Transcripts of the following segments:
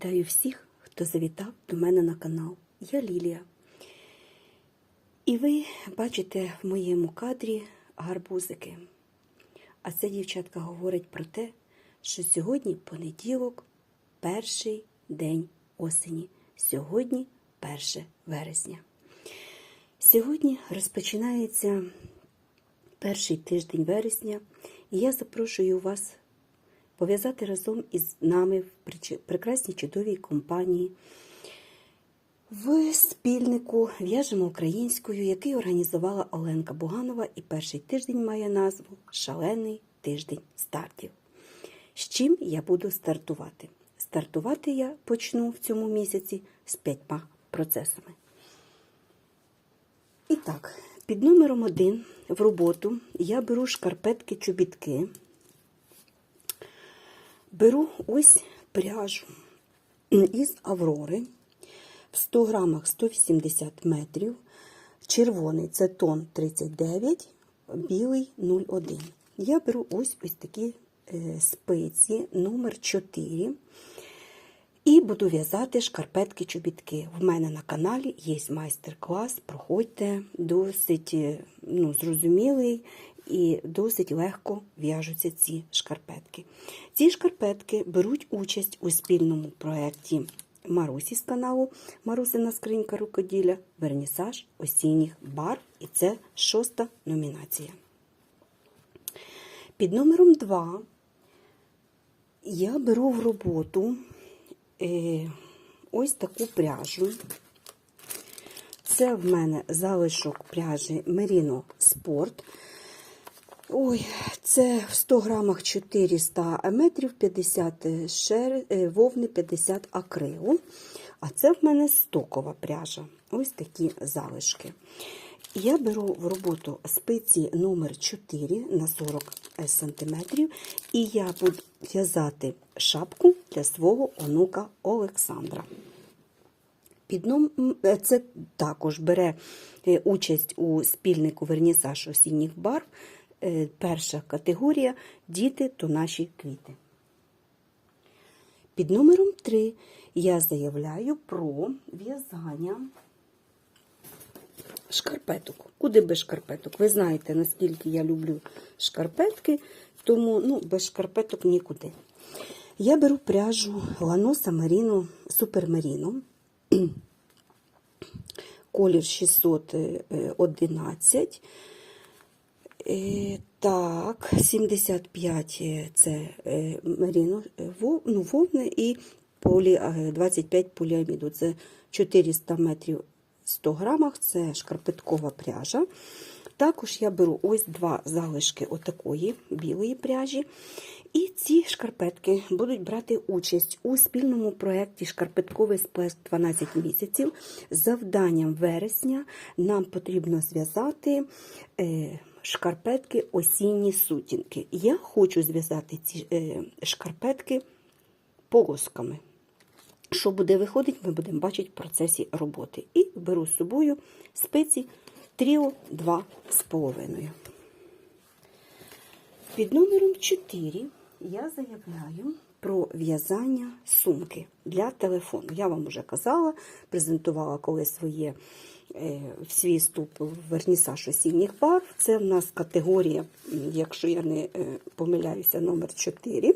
Вітаю всіх, хто завітав до мене на канал. Я Лілія. І ви бачите в моєму кадрі гарбузики. А це дівчатка говорить про те, що сьогодні понеділок, перший день осені. Сьогодні 1 вересня. Сьогодні розпочинається перший тиждень вересня, і я запрошую вас пов'язати разом із нами в прекрасній чудовій компанії в спільнику В'яжемо українською, який організувала Оленка Буганова, і перший тиждень має назву Шалений тиждень стартів. З чим я буду стартувати? Стартувати я почну в цьому місяці з п'ятьма процесами. І так, під номером один в роботу я беру шкарпетки-чобітки. Беру ось пряжу із Аврори в 100 грамах 180 метрів. Червоний це тон 39, білий 0,1. Я беру ось ось такі е, спиці номер 4 і буду в'язати шкарпетки-чобітки. В мене на каналі є майстер-клас. Проходьте, досить е, ну, зрозумілий і досить легко в'яжуться ці шкарпетки. Ці шкарпетки беруть участь у спільному проєкті Марусі з каналу Марусина скринька рукоділля, вернісаж осінніх барв. І це шоста номінація. Під номером 2 я беру в роботу ось таку пряжу. Це в мене залишок пряжі Merino Sport. Ой, це в 100 грамах 400 метрів, 50 шер, е, вовни, 50 акрилу. А це в мене стокова пряжа. Ось такі залишки. Я беру в роботу спиці номер 4 на 40 см, і я буду в'язати шапку для свого онука Олександра. Е, Це також бере е, участь у спільнику вернісаж осінніх барв. Е, Перша категорія діти то наші квіти. Під номером 3 я заявляю про в'язання шкарпеток. Куди без шкарпеток? Ви знаєте, наскільки я люблю шкарпетки, тому ну, без шкарпеток нікуди. Я беру пряжу Ланоса Маріно Супермаріно. Колір 611. Е, Так, 75 це е, меріно е, ну, вовни і полі, е, 25 поліаміду. Це 400 метрів 100 грамах, це шкарпеткова пряжа. Також я беру ось два залишки отакої білої пряжі. І ці шкарпетки будуть брати участь у спільному проєкті Шкарпетковий сплеск 12 місяців. З Завданням вересня нам потрібно зв'язати е, шкарпетки осінні сутінки. Я хочу зв'язати ці е, шкарпетки полосками. Що буде виходити, ми будемо бачити в процесі роботи. І беру з собою спиці Тріо 2,5. Під номером 4 я заявляю про в'язання сумки для телефону. Я вам вже казала, презентувала коли своє е, свій вступ в вернісаж осінніх барв. Це в нас категорія, якщо я не е, помиляюся, номер 4.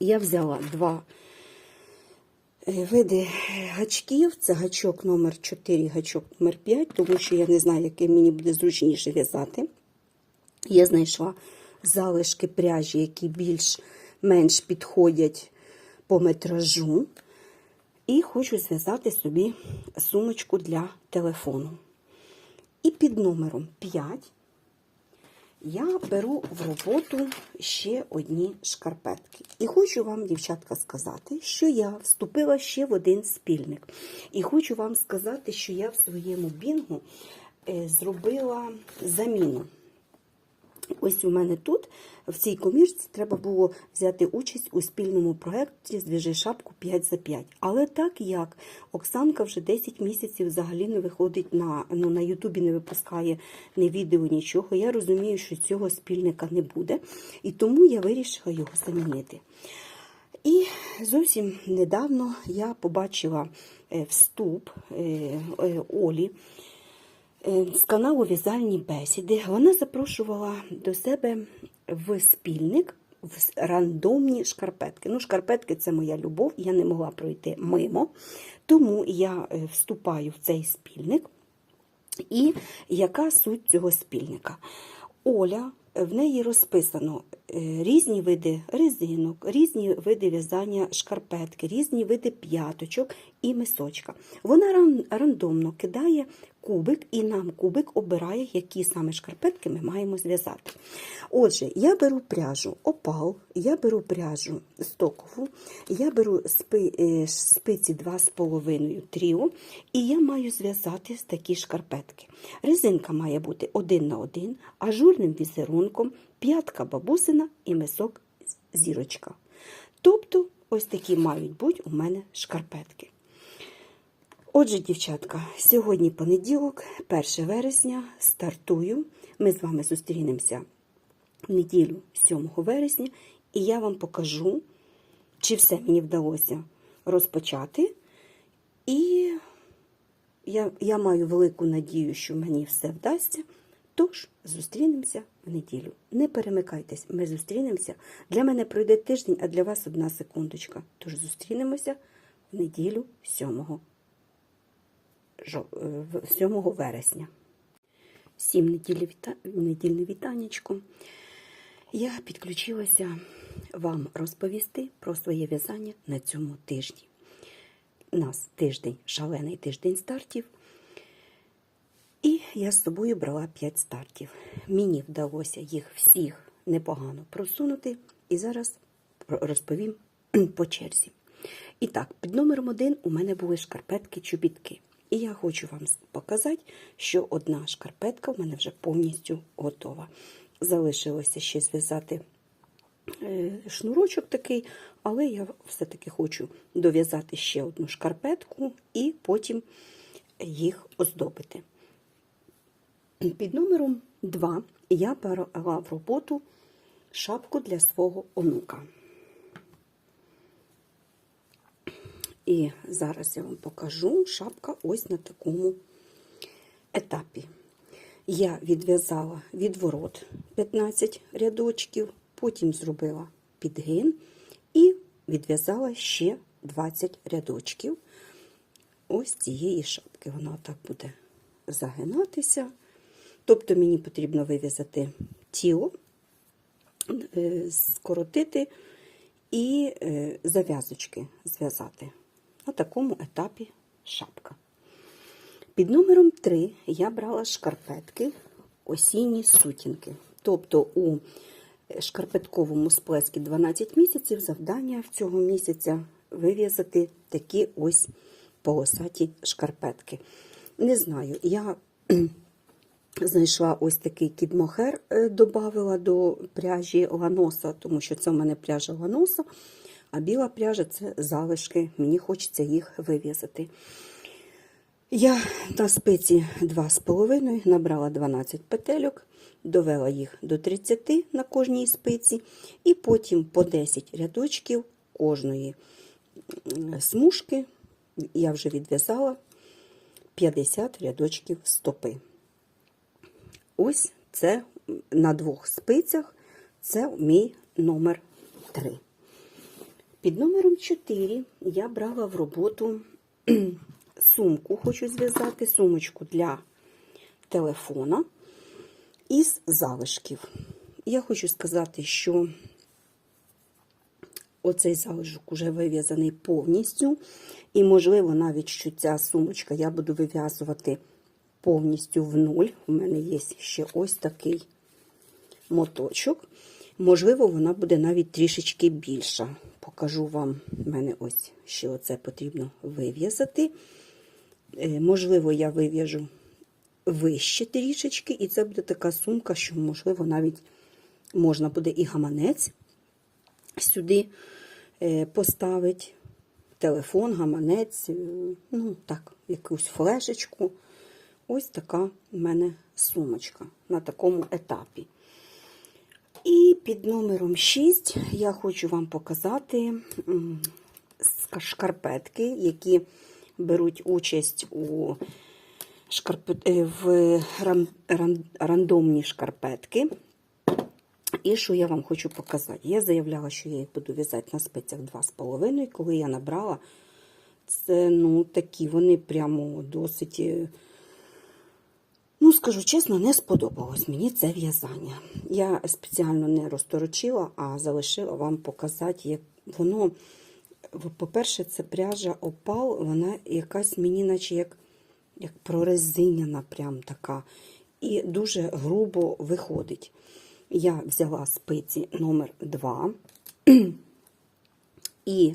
Я взяла два види гачків. Це гачок номер 4 гачок номер 5, тому що я не знаю, який мені буде зручніше в'язати. Я знайшла залишки пряжі, які більш-менш підходять по метражу. І хочу зв'язати собі сумочку для телефону. І під номером 5 я беру в роботу ще одні шкарпетки. І хочу вам, дівчатка, сказати, що я вступила ще в один спільник. І хочу вам сказати, що я в своєму бінгу е, зробила заміну. Ось у мене тут, в цій комірці, треба було взяти участь у спільному проєкті «Зв'яжи шапку 5 за 5». Але так як Оксанка вже 10 місяців взагалі не виходить на ну, на Ютубі, не випускає ні відео, нічого, я розумію, що цього спільника не буде. І тому я вирішила його замінити. І зовсім недавно я побачила е, вступ е, е, Олі з каналу В'язальні бесіди. Вона запрошувала до себе в спільник в рандомні шкарпетки. Ну, шкарпетки це моя любов, я не могла пройти мимо. Тому я е, вступаю в цей спільник. І яка суть цього спільника? Оля, в неї розписано е, різні види резинок, різні види в'язання шкарпетки, різні види п'яточок і мисочка. Вона рандомно кидає кубик, і нам кубик обирає, які саме шкарпетки ми маємо зв'язати. Отже, я беру пряжу опал, я беру пряжу стокову, я беру е, спиці 2,5 тріо, і я маю зв'язати такі шкарпетки. Резинка має бути один на один, ажурним візерунком, п'ятка бабусина і мисок зірочка. Тобто, ось такі мають бути у мене шкарпетки. Отже, дівчатка, сьогодні понеділок, 1 вересня, стартую. Ми з вами зустрінемося в неділю 7 вересня, і я вам покажу, чи все мені вдалося розпочати. І я, я маю велику надію, що мені все вдасться. Тож зустрінемося в неділю. Не перемикайтесь, ми зустрінемося. Для мене пройде тиждень, а для вас одна секундочка. Тож зустрінемося в неділю 7 жо- е, в- 7 вересня. Всім неділі віта... недільне вітанечко. Я підключилася вам розповісти про своє в'язання на цьому тижні. У нас тиждень, шалений тиждень стартів. І я з собою брала 5 стартів. Мені вдалося їх всіх непогано просунути, і зараз розповім по черзі. І так, під номером один у мене були шкарпетки-чобітки. І я хочу вам показати, що одна шкарпетка в мене вже повністю готова. Залишилося ще зв'язати е, шнурочок такий, але я все-таки хочу дов'язати ще одну шкарпетку і потім їх оздобити. Під номером 2 я брала в роботу шапку для свого онука. І зараз я вам покажу шапка ось на такому етапі. Я відв'язала відворот 15 рядочків, потім зробила підгин і відв'язала ще 20 рядочків ось цієї шапки. Вона так буде загинатися. Тобто мені потрібно вив'язати тіло, е, скоротити і е, зав'язочки зв'язати. На такому етапі шапка. Під номером 3 я брала шкарпетки осінні сутінки. Тобто у шкарпетковому сплескі 12 місяців завдання в цього місяця вив'язати такі ось полосаті шкарпетки. Не знаю, я знайшла ось такий кідмохер, е, додавила до пряжі ланоса, тому що це в мене пряжа ланоса, а біла пряжа це залишки. Мені хочеться їх вив'язати. Я на спиці 2,5 набрала 12 петельок, довела їх до 30 на кожній спиці, і потім по 10 рядочків кожної смужки я вже відв'язала 50 рядочків стопи. Ось це на двох спицях, це мій номер 3. Під номером 4 я брала в роботу сумку, хочу зв'язати сумочку для телефона із залишків. Я хочу сказати, що оцей залишок вже вив'язаний повністю. І, можливо, навіть що ця сумочка я буду вив'язувати повністю в нуль. У мене є ще ось такий моточок. Можливо, вона буде навіть трішечки більша. Покажу вам, в мене ось ще оце потрібно вив'язати. Е, Можливо, я вив'яжу вище трішечки, і це буде така сумка, що, можливо, навіть можна буде і гаманець сюди е, поставити. Телефон, гаманець, е, ну так, якусь флешечку. Ось така в мене сумочка на такому етапі. І під номером 6 я хочу вам показати шкарпетки, які беруть участь у шкарпет... е, в ран... ран- рандомні шкарпетки. І що я вам хочу показати? Я заявляла, що я їх буду в'язати на спицях 2,5. Коли я набрала, це ну, такі, вони прямо досить. Ну, скажу чесно, не сподобалось мені це в'язання. Я спеціально не розторочила, а залишила вам показати, як воно. По-перше, це пряжа опал, вона якась мені, наче як, як прорезиняна, прям така. І дуже грубо виходить. Я взяла спиці номер 2 і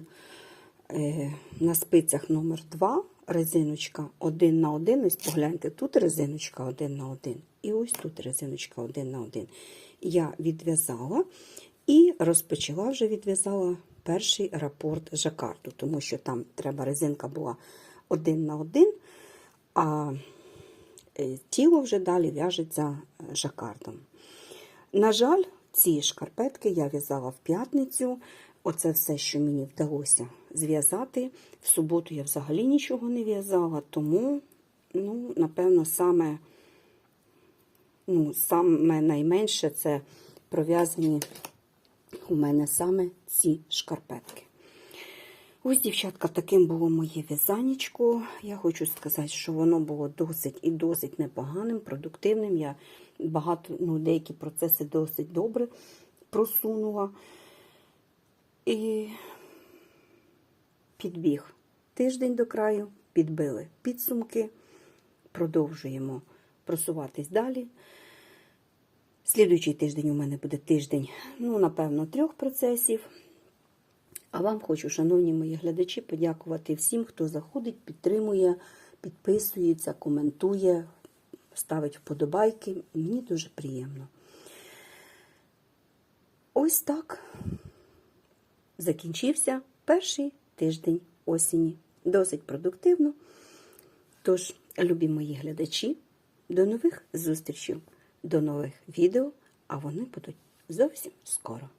на спицях номер 2 резиночка 1 на 1. Ось погляньте, тут резиночка 1 на 1. І ось тут резиночка 1 на 1. Я відв'язала і розпочала вже відв'язала перший рапорт жакарду, тому що там треба резинка була 1 на 1, а е, тіло вже далі в'яжеться е, жакардом. На жаль, ці шкарпетки я в'язала в п'ятницю. Оце все, що мені вдалося зв'язати. В суботу я взагалі нічого не в'язала, тому, ну, напевно, саме, ну, саме найменше це пров'язані у мене саме ці шкарпетки. Ось, дівчатка, таким було моє в'язанечко. Я хочу сказати, що воно було досить і досить непоганим, продуктивним. Я багато, ну, деякі процеси досить добре просунула. І підбіг тиждень до краю, підбили підсумки, продовжуємо просуватись далі. Слідуючий тиждень у мене буде тиждень, ну, напевно, трьох процесів. А вам хочу, шановні мої глядачі, подякувати всім, хто заходить, підтримує, підписується, коментує, ставить вподобайки. Мені дуже приємно. Ось так закінчився перший тиждень осені. Досить продуктивно. Тож, любі мої глядачі, до нових зустрічей, до нових відео, а вони будуть зовсім скоро.